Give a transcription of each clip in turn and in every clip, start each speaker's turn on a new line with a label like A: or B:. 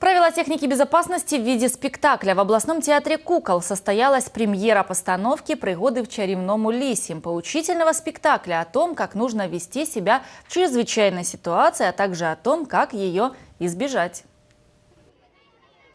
A: Правила техники безопасности в виде спектакля. В областном театре «Кукол» состоялась премьера постановки «Пригоды в чаревному лисе» поучительного спектакля о том, как нужно вести себя в чрезвычайной ситуации, а также о том, как ее избежать.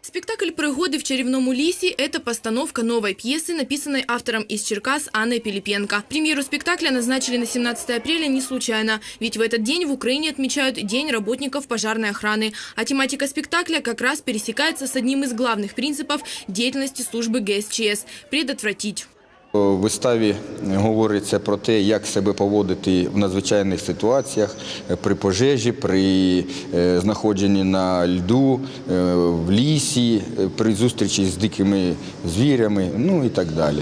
B: Спектакль «Пригоды в чаревному лисе» – это постановка новой пьесы, написанной автором из Черкас Анной Пилипенко. Премьеру спектакля назначили на 17 апреля не случайно, ведь в этот день в Украине отмечают День работников пожарной охраны. А тематика спектакля как раз пересекается с одним из главных принципов деятельности службы ГСЧС – предотвратить.
C: У виставі говориться про те, як себе поводити в надзвичайних ситуаціях е, при пожежі, при е, знаходженні на льду, е, в лісі, е, при зустрічі з дикими звірями, ну і так далі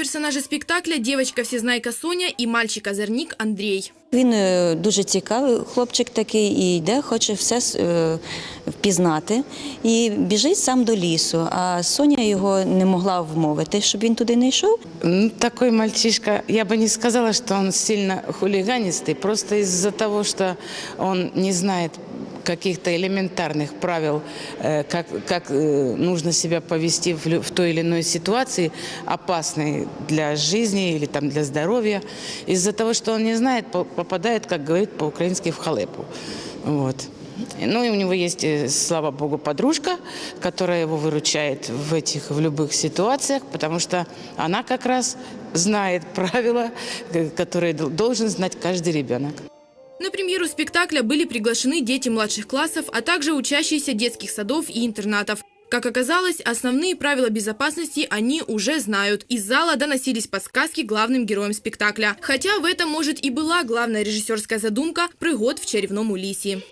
B: Главные персонажи спектакля – девочка-всезнайка Соня и мальчик-озорник Андрей.
D: Він е, дуже цікавий хлопчик такий і йде, хоче все е, впізнати. І біжить сам до лісу. А Соня його не могла вмовити, щоб він туди не йшов.
E: Ну, Такой мальчишка, я бы не сказала, что он сильно хулиганистый, просто из-за того, что он не знает каких-то элементарных правил, э, как, как э, нужно себя повести в, в той или иной ситуации, опасной для жизни или там, для здоровья. Из-за того, что он не знает, по- попадает, как говорит по-украински, в халепу. Вот. Ну и у него есть, э, слава богу, подружка, которая его выручает в этих, в любых ситуациях, потому что она как раз знает правила, которые дол- должен знать каждый ребенок.
B: На премьеру спектакля были приглашены дети младших классов, а также учащиеся детских садов и интернатов. Как оказалось, основные правила безопасности они уже знают. Из зала доносились подсказки главным героям спектакля. Хотя в этом, может, и была главная режиссерская задумка «Пригод в чаревному лисе».